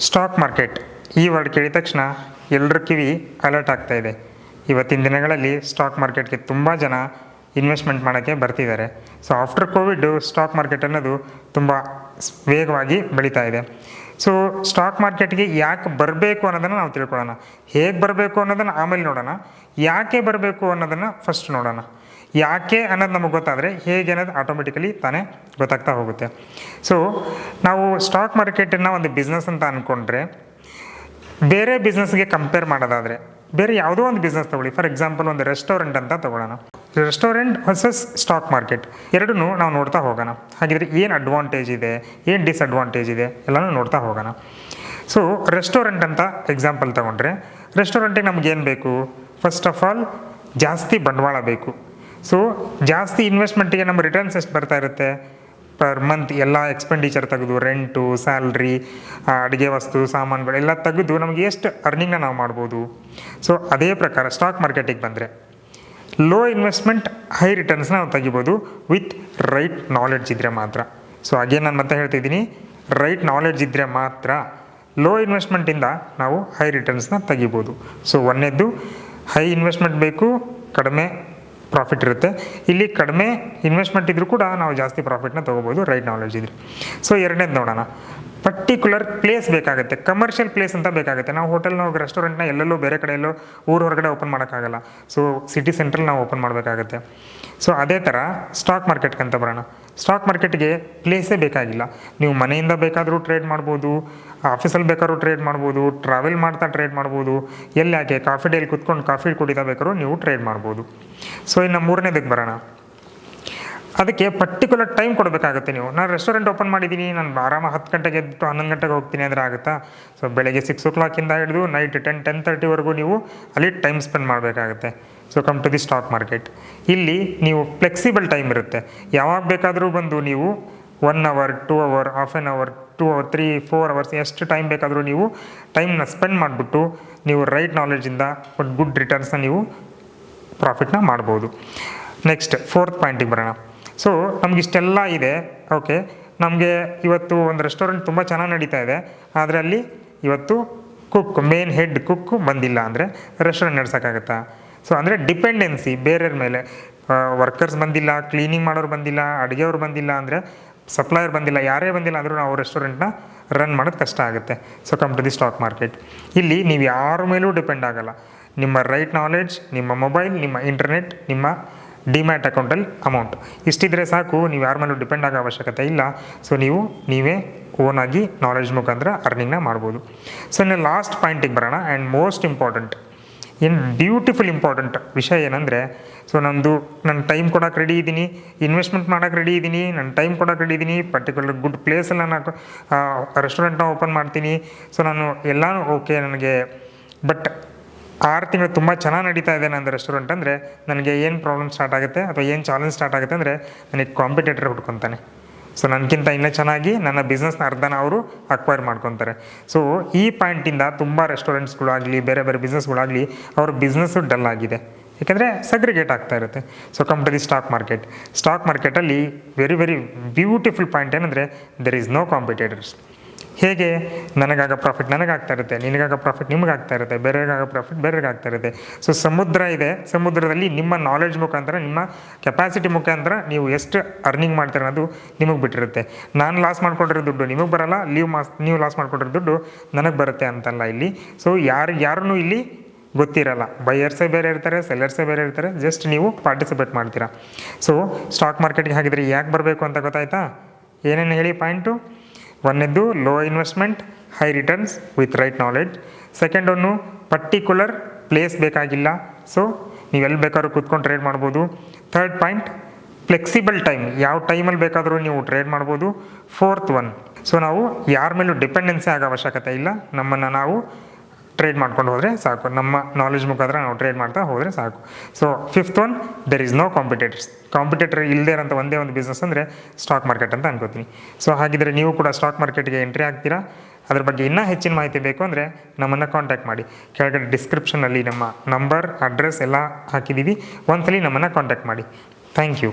Stock market. ಈ word ಕೇಳಿದ ತಕ್ಷಣ ಎಲ್ಲರ ಕಿವಿ ಅಲರ್ಟ್ ಆಗ್ತಾ ಇದೆ. ಇವತ್ತಿನ ದಿನಗಳಲ್ಲಿ ಸ್ಟಾಕ್ ಮಾರ್ಕೆಟ್ಗೆ ತುಂಬ ಜನ ಇನ್ವೆಸ್ಟ್ಮೆಂಟ್ ಮಾಡೋಕ್ಕೆ ಬರ್ತಿದ್ದಾರೆ. So, after Covid stock market ಅನ್ನೋದು ತುಂಬ ವೇಗವಾಗಿ ಬೆಳೀತಾ ಇದೆ. ಸೊ, ಸ್ಟಾಕ್ ಮಾರ್ಕೆಟ್ಗೆ ಯಾಕೆ ಬರಬೇಕು ಅನ್ನೋದನ್ನು ನಾವು ತಿಳ್ಕೊಳ್ಳೋಣ. ಹೇಗೆ ಬರಬೇಕು ಅನ್ನೋದನ್ನು ಆಮೇಲೆ ನೋಡೋಣ. ಯಾಕೆ ಬರಬೇಕು ಅನ್ನೋದನ್ನು ಫಸ್ಟ್ ನೋಡೋಣ. ಯಾಕೆ ಅನ್ನೋದು ನಮಗೆ ಗೊತ್ತಾದರೆ ಹೇಗೆ ಅನ್ನೋದು ಆಟೋಮೆಟಿಕಲಿ ತಾನೇ ಗೊತ್ತಾಗ್ತಾ ಹೋಗುತ್ತೆ. ಸೊ ನಾವು ಸ್ಟಾಕ್ ಮಾರ್ಕೆಟನ್ನು ಒಂದು ಬಿಸ್ನೆಸ್ ಅಂತ ಅಂದ್ಕೊಂಡ್ರೆ ಬೇರೆ ಬಿಸ್ನೆಸ್ಗೆ ಕಂಪೇರ್ ಮಾಡೋದಾದರೆ, ಬೇರೆ ಯಾವುದೋ ಒಂದು ಬಿಸ್ನೆಸ್ ತಗೊಳ್ಳಿ. ಫಾರ್ ಎಕ್ಸಾಂಪಲ್ ಒಂದು ರೆಸ್ಟೋರೆಂಟ್ ಅಂತ ತಗೊಳ್ಳೋಣ. ರೆಸ್ಟೋರೆಂಟ್ ವರ್ಸಸ್ ಸ್ಟಾಕ್ ಮಾರ್ಕೆಟ್ ಎರಡನ್ನೂ ನಾವು ನೋಡ್ತಾ ಹೋಗೋಣ. ಹಾಗಿದ್ರೆ ಏನು ಅಡ್ವಾಂಟೇಜ್ ಇದೆ, ಏನು ಡಿಸ್ಅಡ್ವಾಂಟೇಜ್ ಇದೆ, ಎಲ್ಲನೂ ನೋಡ್ತಾ ಹೋಗೋಣ. ಸೊ ರೆಸ್ಟೋರೆಂಟ್ ಅಂತ ಎಕ್ಸಾಂಪಲ್ ತಗೊಂಡ್ರೆ ರೆಸ್ಟೋರೆಂಟಿಗೆ ನಮಗೇನು ಬೇಕು? ಫಸ್ಟ್ ಆಫ್ ಆಲ್ ಜಾಸ್ತಿ ಬಂಡವಾಳ ಬೇಕು. ಸೊ ಜಾಸ್ತಿ ಇನ್ವೆಸ್ಟ್ಮೆಂಟಿಗೆ ನಮ್ಮ ರಿಟರ್ನ್ಸ್ ಎಷ್ಟು ಬರ್ತಾ ಇರುತ್ತೆ? ಪರ್ ಮಂತ್ ಎಲ್ಲ ಎಕ್ಸ್ಪೆಂಡಿಚರ್ ತೆಗೆದು ರೆಂಟು ಸ್ಯಾಲ್ರಿ ಅಡುಗೆ ವಸ್ತು, ಸಾಮಾನುಗಳು ಎಲ್ಲ ತೆಗೆದು ನಮಗೆ ಎಷ್ಟು ಅರ್ನಿಂಗ್ನ ನಾವು ಮಾಡ್ಬೋದು. ಸೊ ಅದೇ ಪ್ರಕಾರ ಸ್ಟಾಕ್ ಮಾರ್ಕೆಟಿಗೆ ಬಂದರೆ ಲೋ ಇನ್ವೆಸ್ಟ್ಮೆಂಟ್ ಹೈ ರಿಟರ್ನ್ಸ್ ನಾವು ತೆಗಿಬೋದು ವಿತ್ ರೈಟ್ ನಾಲೆಡ್ಜ್ ಇದ್ದರೆ ಮಾತ್ರ. ಸೊ ಹಾಗೆ ನಾನು ಮತ್ತೆ ಹೇಳ್ತಿದ್ದೀನಿ ರೈಟ್ ನಾಲೆಡ್ಜ್ ಇದ್ದರೆ ಮಾತ್ರ ಲೋ ಇನ್ವೆಸ್ಟ್ಮೆಂಟಿಂದ ನಾವು ಹೈ ರಿಟರ್ನ್ಸ್ನ ತೆಗಿಬೋದು. ಸೊ ಒಂದೇದ್ದು ಹೈ ಇನ್ವೆಸ್ಟ್ಮೆಂಟ್ ಬೇಕು, ಕಡಿಮೆ ಪ್ರಾಫಿಟ್ ಇರುತ್ತೆ. ಇಲ್ಲಿ ಕಡಿಮೆ ಇನ್ವೆಸ್ಟ್ಮೆಂಟ್ ಇದ್ರೂ ಕೂಡ ನಾವು ಜಾಸ್ತಿ ಪ್ರಾಫಿಟ್ನ ತೊಗೋಬೋದು ರೈಟ್ ನಾಲೆಜ್ ಇದ್ರೆ. ಸೊ ಎರಡನೇದು ನೋಡೋಣ. ಪರ್ಟಿಕ್ಯುಲರ್ ಪ್ಲೇಸ್ ಬೇಕಾಗುತ್ತೆ. ಕಮರ್ಷಿಯಲ್ ಪ್ಲೇಸ್ ಅಂತ ಬೇಕಾಗುತ್ತೆ. ನಾವು ಹೋಟೆಲ್ನ ರೆಸ್ಟೋರೆಂಟ್ನ ಎಲ್ಲೆಲ್ಲೋ ಬೇರೆ ಕಡೆ ಎಲ್ಲೋ ಊರ ಹೊರಗಡೆ ಓಪನ್ ಮಾಡೋಕ್ಕಾಗಲ್ಲ. ಸೊ ಸಿಟಿ ಸೆಂಟ್ರಲ್ಲಿ ನಾವು ಓಪನ್ ಮಾಡಬೇಕಾಗತ್ತೆ. ಸೊ ಅದೇ ಥರ ಸ್ಟಾಕ್ ಮಾರ್ಕೆಟ್ಗೆ ಅಂತ ಬರೋಣ. ಸ್ಟಾಕ್ ಮಾರ್ಕೆಟ್ಗೆ ಪ್ಲೇಸೇ ಬೇಕಾಗಿಲ್ಲ. ನೀವು ಮನೆಯಿಂದ ಬೇಕಾದರೂ ಟ್ರೇಡ್ ಮಾಡ್ಬೋದು ಆಫೀಸಲ್ಲಿ ಬೇಕಾದ್ರೂ ಟ್ರೇಡ್ ಮಾಡ್ಬೋದು ಟ್ರಾವೆಲ್ ಮಾಡ್ತಾ ಟ್ರೇಡ್ ಮಾಡ್ಬೋದು, ಎಲ್ಲಿ ಯಾಕೆ ಕಾಫಿ ಡೇಲಿ ಕುತ್ಕೊಂಡು ಕಾಫಿ ಕುಡಿತಾ ಬೇಕಾದ್ರೂ ನೀವು ಟ್ರೇಡ್ ಮಾಡ್ಬೋದು. ಸೊ ಇನ್ನು ಮೂರನೇದಕ್ಕೆ ಬರೋಣ. ಅದಕ್ಕೆ ಪರ್ಟಿಕ್ಯುಲರ್ ಟೈಮ್ ಕೊಡಬೇಕಾಗುತ್ತೆ ನೀವು. ನಾನು ರೆಸ್ಟೋರೆಂಟ್ ಓಪನ್ ಮಾಡಿದ್ದೀನಿ, ನಾನು ಆರಾಮ ಹತ್ತು ಗಂಟೆಗೆ ಎದ್ದು ಹನ್ನೊಂದು ಗಂಟೆಗೆ ಹೋಗ್ತೀನಿ ಅಂದರೆ ಆಗುತ್ತಾ? ಸೊ ಬೆಳಗ್ಗೆ ಸಿಕ್ಸ್ ಓ ಕ್ಲಾಕಿಂದ ಹಿಡಿದು ನೈಟ್ ಟೆನ್ ಟೆನ್ ತರ್ಟಿವರೆಗೂ ನೀವು ಅಲ್ಲಿ ಟೈಮ್ ಸ್ಪೆಂಡ್ ಮಾಡಬೇಕಾಗುತ್ತೆ. So come to the stock market ಇಲ್ಲಿ ನೀವು ಫ್ಲೆಕ್ಸಿಬಲ್ ಟೈಮ್ ಇರುತ್ತೆ. ಯಾವಾಗ ಬೇಕಾದರೂ ಬಂದು ನೀವು one hour two hour half an hour two hour three four hours ಎಷ್ಟು ಟೈಮ್ ಬೇಕಾದರೂ ನೀವು ಟೈಮ್ನ ಸ್ಪೆಂಡ್ ಮಾಡಿಬಿಟ್ಟು ನೀವು ರೈಟ್ ನಾಲೆಡ್ಜಿಂದ ಒಂದು ಗುಡ್ ರಿಟರ್ನ್ಸ್ನ ನೀವು ಪ್ರಾಫಿಟ್ನ ಮಾಡ್ಬೋದು. ನೆಕ್ಸ್ಟ್ ಫೋರ್ತ್ ಪಾಯಿಂಟಿಗೆ ಬರೋಣ. ಸೊ ನಮಗಿಷ್ಟೆಲ್ಲ ಇದೆ. ಓಕೆ ನಮಗೆ ಇವತ್ತು ಒಂದು ರೆಸ್ಟೋರೆಂಟ್ ತುಂಬ ಚೆನ್ನಾಗಿ ನಡೀತಾ ಇದೆ. ಆದರೆ ಇವತ್ತು ಕುಕ್ ಮೇನ್ ಹೆಡ್ ಕುಕ್ ಬಂದಿಲ್ಲ ಅಂದರೆ ರೆಸ್ಟೋರೆಂಟ್ ನಡೆಸೋಕ್ಕಾಗತ್ತಾ? ಸೊ ಅಂದರೆ ಡಿಪೆಂಡೆನ್ಸಿ ಬೇರೆಯವ್ರ ಮೇಲೆ. ವರ್ಕರ್ಸ್ ಬಂದಿಲ್ಲ ಕ್ಲೀನಿಂಗ್ ಮಾಡೋರು ಬಂದಿಲ್ಲ, ಅಡುಗೆಯವ್ರು ಬಂದಿಲ್ಲ ಅಂದರೆ ಸಪ್ಲೈಯರ್ ಬಂದಿಲ್ಲ, ಯಾರೇ ಬಂದಿಲ್ಲ ಅಂದರೂ ನಾವು ರೆಸ್ಟೋರೆಂಟ್ನ ರನ್ ಮಾಡೋದು ಕಷ್ಟ ಆಗುತ್ತೆ. So come to the stock market ಇಲ್ಲಿ ನೀವು ಯಾರ ಮೇಲೂ ಡಿಪೆಂಡ್ ಆಗಲ್ಲ. ನಿಮ್ಮ ರೈಟ್ ನಾಲೆಡ್ಜ್ ನಿಮ್ಮ ಮೊಬೈಲ್ ನಿಮ್ಮ ಇಂಟರ್ನೆಟ್ ನಿಮ್ಮ ಡಿಮ್ಯಾಟ್ ಅಕೌಂಟಲ್ಲಿ ಅಮೌಂಟ್ ಇಷ್ಟಿದ್ರೆ ಸಾಕು, ನೀವು ಯಾರ ಮೇಲೂ ಡಿಪೆಂಡ್ ಆಗೋ ಅವಶ್ಯಕತೆ ಇಲ್ಲ. ಸೊ ನೀವು, ನೀವೇ ಓನಾಗಿ ನಾಲೆಜ್ ಮುಖಾಂತರ ಅರ್ನಿಂಗ್ನ ಮಾಡ್ಬೋದು. ಸೊ ಇನ್ನು ಲಾಸ್ಟ್ ಪಾಯಿಂಟಿಗೆ ಬರೋಣ. ಆ್ಯಂಡ್ ಮೋಸ್ಟ್ ಇಂಪಾರ್ಟೆಂಟ್ ಏನು ಬ್ಯೂಟಿಫುಲ್ ಇಂಪಾರ್ಟೆಂಟ್ ವಿಷಯ ಏನಂದರೆ ಸೊ ನಂದು ನನ್ನ ಟೈಮ್ ಕೊಡೋಕೆ ರೆಡಿ ಇದ್ದೀನಿ ಇನ್ವೆಸ್ಟ್ಮೆಂಟ್ ಮಾಡೋಕೆ ರೆಡಿ ಇದ್ದೀನಿ ನನ್ನ ಟೈಮ್ ಕೊಡೋಕೆ ರೆಡಿ ಇದ್ದೀನಿ ಪರ್ಟಿಕ್ಯುಲರ್ ಗುಡ್ ಪ್ಲೇಸಲ್ಲಿ ನಾನು ರೆಸ್ಟೋರೆಂಟ್ನ ಓಪನ್ ಮಾಡ್ತೀನಿ. ಸೊ ನಾನು ಎಲ್ಲನೂ ಓಕೆ ನನಗೆ ಬಟ್ ಆರು ತಿಂಗಳು ತುಂಬ ಚೆನ್ನಾಗಿ ನಡೀತಾ ಇದೆ ನನ್ನ ರೆಸ್ಟೋರೆಂಟ್ ಅಂದರೆ ನನಗೆ ಏನು ಪ್ರಾಬ್ಲಮ್ ಸ್ಟಾರ್ಟ್ ಆಗುತ್ತೆ ಅಥವಾ ಏನು ಚಾಲೆಂಜ್ ಸ್ಟಾರ್ಟ್ ಆಗುತ್ತೆ ಅಂದರೆ ನನಗೆ ಕಾಂಪಿಟೇಟರ್ ಹುಡ್ಕೊತಾನೆ. ಸೊ ನನಗಿಂತ ಇನ್ನೂ ಚೆನ್ನಾಗಿ ನನ್ನ ಬಿಸ್ನೆಸ್ನ ಅರ್ಧನ ಅವರು ಅಕ್ವೈರ್ ಮಾಡ್ಕೊತಾರೆ. ಸೊ ಈ ಪಾಯಿಂಟಿಂದ ತುಂಬ ರೆಸ್ಟೋರೆಂಟ್ಸ್ಗಳಾಗಲಿ ಬೇರೆ ಬೇರೆ ಬಿಸ್ನೆಸ್ಗಳಾಗಲಿ ಅವ್ರ ಬಿಸ್ನೆಸ್ಸು ಡಲ್ ಆಗಿದೆ. ಯಾಕೆಂದರೆ ಸಗ್ರಿಗೇಟ್ ಆಗ್ತಾ ಇರುತ್ತೆ. So the stock market stock ಮಾರ್ಕೆಟಲ್ಲಿ ವೆರಿ ವೆರಿ ಬ್ಯೂಟಿಫುಲ್ ಪಾಯಿಂಟ್ ಏನಂದರೆ ದೆರ್ ಈಸ್ ನೋ ಕಾಂಪಿಟೇಟರ್ಸ್ ಹೇಗೆ? ನನಗಾಗ ಪ್ರಾಫಿಟ್ ನನಗಾಗ್ತಾ ಇರುತ್ತೆ, ನಿನಗಾಗ ಪ್ರಾಫಿಟ್ ನಿಮಗಾಗ್ತಾ ಇರುತ್ತೆ ಬೇರೆಗಾಗ ಪ್ರಾಫಿಟ್ ಬೇರೆಗೆ ಆಗ್ತಾ ಇರುತ್ತೆ. ಸೊ ಸಮುದ್ರ ಇದೆ, ಸಮುದ್ರದಲ್ಲಿ ನಿಮ್ಮ ನಾಲೆಡ್ಜ್ ಮುಖಾಂತರ, ನಿಮ್ಮ ಕೆಪಾಸಿಟಿ ಮುಖಾಂತರ ನೀವು ಎಷ್ಟು ಅರ್ನಿಂಗ್ ಮಾಡ್ತೀರ ಅನ್ನೋದು ನಿಮಗೆ ಬಿಟ್ಟಿರುತ್ತೆ. ನಾನು ಲಾಸ್ ಮಾಡ್ಕೊಂಡಿರೋ ದುಡ್ಡು ನಿಮಗೆ ಬರಲ್ಲ, ನೀವು ಮಾಸ್, ನೀವು ಲಾಸ್ ಮಾಡ್ಕೊಂಡಿರೋ ದುಡ್ಡು ನನಗೆ ಬರುತ್ತೆ ಅಂತಲ್ಲ ಇಲ್ಲಿ. ಸೊ ಯಾರು ಯಾರೂ ಇಲ್ಲಿ ಗೊತ್ತಿರಲ್ಲ. ಬೈಯರ್ಸೇ ಬೇರೆ ಇರ್ತಾರೆ ಸೆಲ್ಲರ್ಸೇ ಬೇರೆ ಇರ್ತಾರೆ ಜಸ್ಟ್ ನೀವು ಪಾರ್ಟಿಸಿಪೇಟ್ ಮಾಡ್ತೀರಾ. ಸೊ ಸ್ಟಾಕ್ ಮಾರ್ಕೆಟ್ಗೆ ಹಾಕಿದರೆ ಯಾಕೆ ಬರಬೇಕು ಅಂತ ಗೊತ್ತಾಯ್ತಾ? ಏನೇನು ಹೇಳಿ point ಒಂದನೇದ್ದು low investment high returns with right knowledge second one particular place ಬೇಕಾಗಿಲ್ಲ. ಸೊ ನೀವು ಎಲ್ಲಿ ಬೇಕಾದ್ರೂ ಕೂತ್ಕೊಂಡು ಟ್ರೇಡ್ ಮಾಡ್ಬೋದು. ಥರ್ಡ್ ಪಾಯಿಂಟ್ ಫ್ಲೆಕ್ಸಿಬಲ್ ಟೈಮ್ ಯಾವ ಟೈಮಲ್ಲಿ ಬೇಕಾದರೂ ನೀವು ಟ್ರೇಡ್ ಮಾಡ್ಬೋದು. ಫೋರ್ತ್ ಒನ್ ಸೊ ನಾವು ಯಾರ ಮೇಲೂ ಡಿಪೆಂಡೆನ್ಸಿ ಆಗೋ ಅವಶ್ಯಕತೆ ಇಲ್ಲ. ನಮ್ಮನ್ನು ನಾವು ಟ್ರೇಡ್ ಮಾಡ್ಕೊಂಡು ಹೋದರೆ ಸಾಕು. ನಮ್ಮ ನಾಲೆಜ್ ಮುಖಾಂತರ ನಾವು ಟ್ರೇಡ್ ಮಾಡ್ತಾ ಹೋದರೆ ಸಾಕು. So fifth one there is no competitors competitor ಇಲ್ಲದೇ ಇರೋಂಥ ಒಂದೇ ಒಂದು ಬಿಸ್ನೆಸ್ ಅಂದರೆ ಸ್ಟಾಕ್ ಮಾರ್ಕೆಟ್ ಅಂತ ಅನ್ಕೋತೀನಿ. ಸೊ ಹಾಗಿದ್ರೆ ನೀವು ಕೂಡ ಸ್ಟಾಕ್ ಮಾರ್ಕೆಟ್ಗೆ ಎಂಟ್ರಿ ಆಗ್ತೀರಾ? ಅದ್ರ ಬಗ್ಗೆ ಇನ್ನೂ ಹೆಚ್ಚಿನ ಮಾಹಿತಿ ಬೇಕು ಅಂದರೆ ನಮ್ಮನ್ನು ಕಾಂಟ್ಯಾಕ್ಟ್ ಮಾಡಿ. ಕೆಳಗಡೆ ಡಿಸ್ಕ್ರಿಪ್ಷನಲ್ಲಿ ನಮ್ಮ ನಂಬರ್ ಅಡ್ರೆಸ್ ಎಲ್ಲ ಹಾಕಿದ್ದೀವಿ ಒಂದ್ಸಲಿ ನಮ್ಮನ್ನು ಕಾಂಟ್ಯಾಕ್ಟ್ ಮಾಡಿ. Thank you